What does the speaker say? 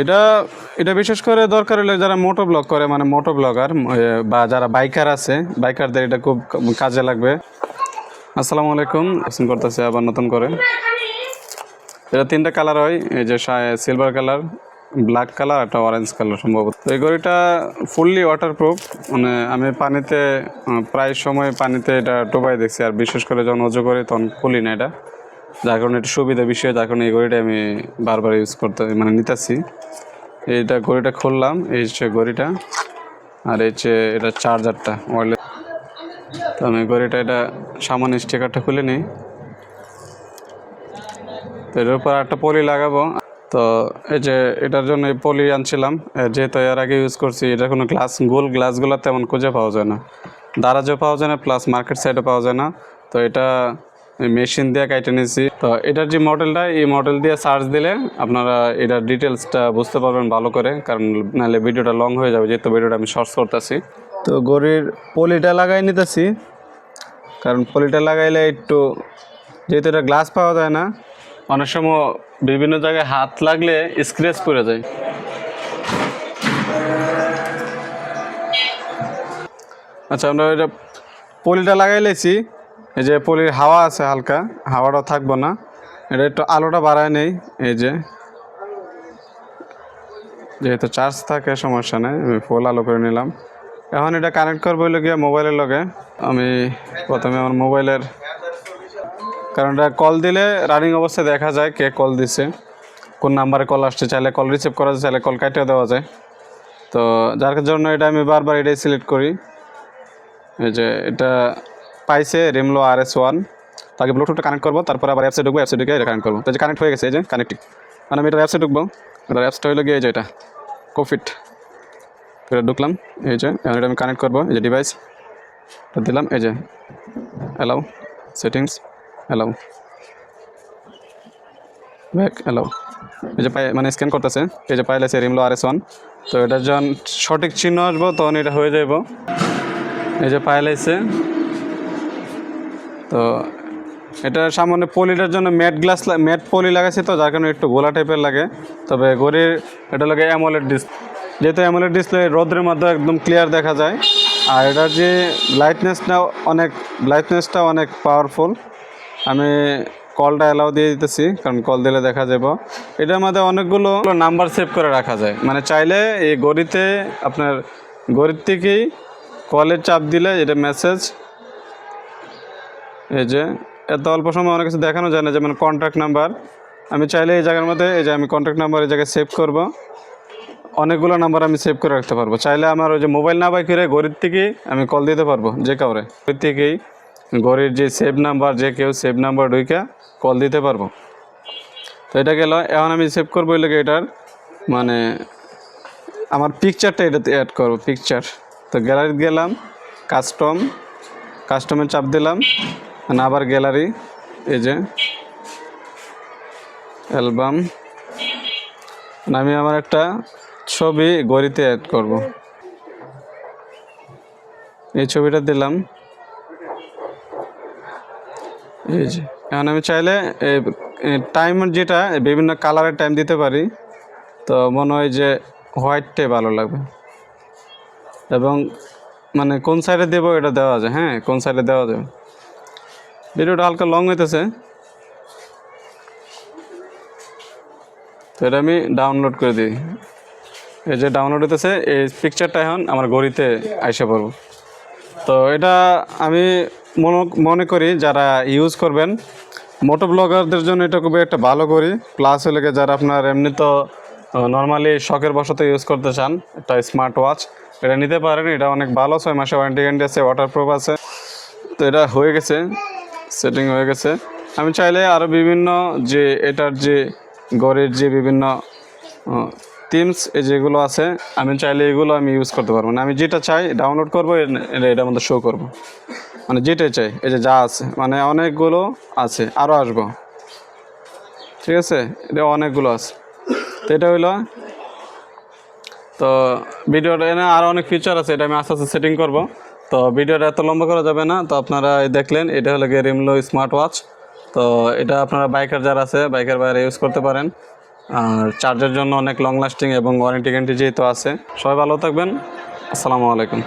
এটা এটা বিশেষ করে দরকার হলে যারা মোটো ব্লগ করে মানে মোটো ব্লগার বা যারা বাইকার আছে বাইকারদের এটা খুব কাজে লাগবে। আসসালামু আলাইকুম পছন্দ করতেছে আবার নতুন করে। এটা তিনটা কালার হয়, এই যে সিলভার কালার ব্ল্যাক কালার, একটা অরেঞ্জ কালার সম্ভবত। এই ঘড়িটা ফুললি ওয়াটারপ্রুফ মানে আমি পানিতে প্রায় সময় পানিতে এটা ডোবাই দেখছি, আর বিশেষ করে যখন অজু করি তখন খুলি না এটা। যার কারণে একটু সুবিধা বিষয় যার কারণে এই ঘড়িটা আমি বারবার ইউজ করতে মানে নিতেছি। এইটা ঘড়িটা খুললাম, এই হচ্ছে ঘড়িটা, আর এই হচ্ছে এটা চার্জারটা ওয়ারলেস তো আমি ঘড়িটা এটা সামান্য স্টিকারটা খুলে নিই। তো এটার উপর একটা পলি লাগাবো। তো এই যে এটার জন্য এই পলি আনছিলাম যেহেতু এর আগে ইউজ করছি এটা কোনো গ্লাস গোল গ্লাসগুলো তেমন খুঁজে পাওয়া যায় না। দারাজও পাওয়া যায় না প্লাস মার্কেট সাইডে পাওয়া যায় না। তো এটা মেশিন দিয়ে কেটে নিয়েছি। তো এটার যে মডেলটা এই মডেল দিয়ে সার্চ দিলে আপনারা এটার ডিটেলসটা বুঝতে পারবেন ভালো করে, কারণ নাহলে ভিডিওটা লং হয়ে যাবে, যেহেতু ভিডিওটা আমি শর্টস করতেছি। তো গড়ির পলিটা লাগাই নিতেছি, কারণ পলিটা লাগাইলে একটু, যেহেতু এটা গ্লাস পাওয়া যায় না, অনেক সময় বিভিন্ন জায়গায় হাত লাগলে স্ক্র্যাচ পড়ে যায়। আচ্ছা আমরা এটা পলিটা লাগাই লেছি এই যে পলির হাওয়া আছে হালকা, হাওয়াটা থাকব না। এটা একটু আলোটা বাড়ায় নেই, এই যে। যেহেতু চার্জ থাকে, সমস্যা নেই, আমি ফুল আলো করে নিলাম। এখন এটা কানেক্ট করব গিয়ে মোবাইলের লগে। আমি প্রথমে আমার মোবাইলের কারণ এটা কল দিলে রানিং অবস্থায় দেখা যায় কে কল দিছে, কোন নাম্বারে কল আসছে, চাইলে কল রিসিভ করা যায়, চাইলে কল কাটিয়ে দেওয়া যায়। তো যার জন্য এটা আমি বারবার এটাই সিলেক্ট করি। এই যে এটা পাইছে রেমলো আর এস ওয়ান। তাকে ব্লুটুথটা কানেক্ট করব, তারপর আবার অ্যাপসে ঢুকবো অ্যাপসে ঢুকে এটা কানেক্ট করব। তো যে কানেক্ট হয়ে গেছে, এই যে কানেক্টিং মানে আমি এটা অ্যাপসে ঢুকবো, এটা অ্যাপসটা হলো গিয়ে এই যে এটা কোফিট এটা ঢুকলাম, এই যে, এখন এটা আমি কানেক্ট করব, এই যে ডিভাইস এটা দিলাম, এই যে allow settings allow back allow এই যে পাই মানে স্ক্যান করতেছে, এই যে পাইলে আছে রিমলো আর এস ওয়ান। তো এটা যখন সঠিক চিহ্ন আসব, তখন এটা হয়ে যাইব। এই যে পাইলাইছে তো এটা সামনে পলিটার জন্য ম্যাট গ্লাস ম্যাট পলি লাগাইছে তো, যার কারণে একটু গোলা টাইপের লাগে। তবে ঘড়ির এটা লাগে অ্যামোলেড ডিসপ্লে যেহেতু অ্যামোলেড ডিসপ্লে রোদ্রের মধ্যে একদম ক্লিয়ার দেখা যায়, আর এটার যে লাইটনেসটা অনেক লাইটনেসটা অনেক পাওয়ারফুল আমি কলটা অ্যালাউ দিয়ে দিতেছি, কারণ কল দিলে দেখা যাব এটার মধ্যে অনেকগুলো নাম্বার সেভ করে রাখা যায়। মানে চাইলে এই গড়িতে আপনার গড়ির থেকেই কলের চাপ দিলে এটা মেসেজ এই যে, এত অল্প সময় অনেক কিছু দেখানো যায় না যেমন কন্ট্যাক্ট নাম্বার আমি চাইলে এই জায়গার মধ্যে, এই যে আমি কন্ট্যাক্ট নাম্বার এই জায়গায় সেভ করব। অনেকগুলো নাম্বার আমি সেভ করে রাখতে পারব। চাইলে আমার ওই যে মোবাইল না বাই করে গড়ির থেকেই আমি কল দিতে পারব, যে কাউরে। গড়ির থেকেই গড়ির যে সেভ নাম্বার যে কেউ সেভ নাম্বার ঢুইকা কল দিতে পারব। তো এটা গেল, এখন আমি সেভ করব এলাকা এটার মানে আমার পিকচারটা এটাতে অ্যাড করব পিকচার তো গ্যালারিতে গেলাম কাস্টম কাস্টমে চাপ দিলাম। আবার গ্যালারি এই যে অ্যালবাম আমি আমার একটা ছবি গড়িতে অ্যাড করব। এই ছবিটা দিলাম। এই যে, এখন আমি চাইলে টাইম যেটা বিভিন্ন কালারের টাইম দিতে পারি। তো মনে হয় যে হোয়াইটটাই ভালো লাগবে। এবং মানে কোন সাইডে দেবো এটা দেওয়া যায় হ্যাঁ কোন সাইডে দেওয়া যাবে ভিডিওটা হালকা লং হইতেছে। তো এটা আমি ডাউনলোড করে দিই। এই যে ডাউনলোড হইতেছে, এই পিকচারটা এখন আমার গড়িতে আইসা পড়ব। তো এটা আমি মনে করি যারা ইউজ করবেন মোটো ব্লগারদের জন্য এটা খুবই একটা ভালো করি প্লাস হলে যারা আপনার এমনি তো নর্মালি শখের বশতে ইউজ করতে চান, একটা স্মার্ট ওয়াচ এটা নিতে পারেন। এটা অনেক ভালো, ছয় মাসে ওয়ারেন্টি গ্যারেন্টি আছে ওয়াটারপ্রুফ আছে। তো এটা হয়ে গেছে। সেটিং হয়ে গেছে। আমি চাইলে আরও বিভিন্ন যে এটার যে গড়ের যে বিভিন্ন এই যেগুলো আছে, আমি চাইলে এগুলো আমি ইউজ করতে পারব। না আমি যেটা চাই ডাউনলোড করব এটা এটার মধ্যে শো করব। মানে যেটাই চাই, এই যে যা আছে মানে অনেকগুলো আছে আরও আসব। ঠিক আছে? এটা অনেকগুলো আছে। তো এটা হইল, তো ভিডিওটা এনে আরও অনেক ফিচার আছে, এটা আমি আস্তে আস্তে সেটিং করব। তো ভিডিওটা এত লম্বা করা যাবে না। তো আপনারা দেখলেন, এটা হলো গিয়ে রিমলো স্মার্ট ওয়াচ তো এটা আপনারা বাইকার যারা আছে বাইকের বাইরে ইউজ করতে পারেন। আর চার্জের জন্য অনেক লং লাস্টিং এবং ওয়ারেন্টি গ্যারেন্টি যেহেতু আছে। সবাই ভালো থাকবেন। আসসালামু আলাইকুম।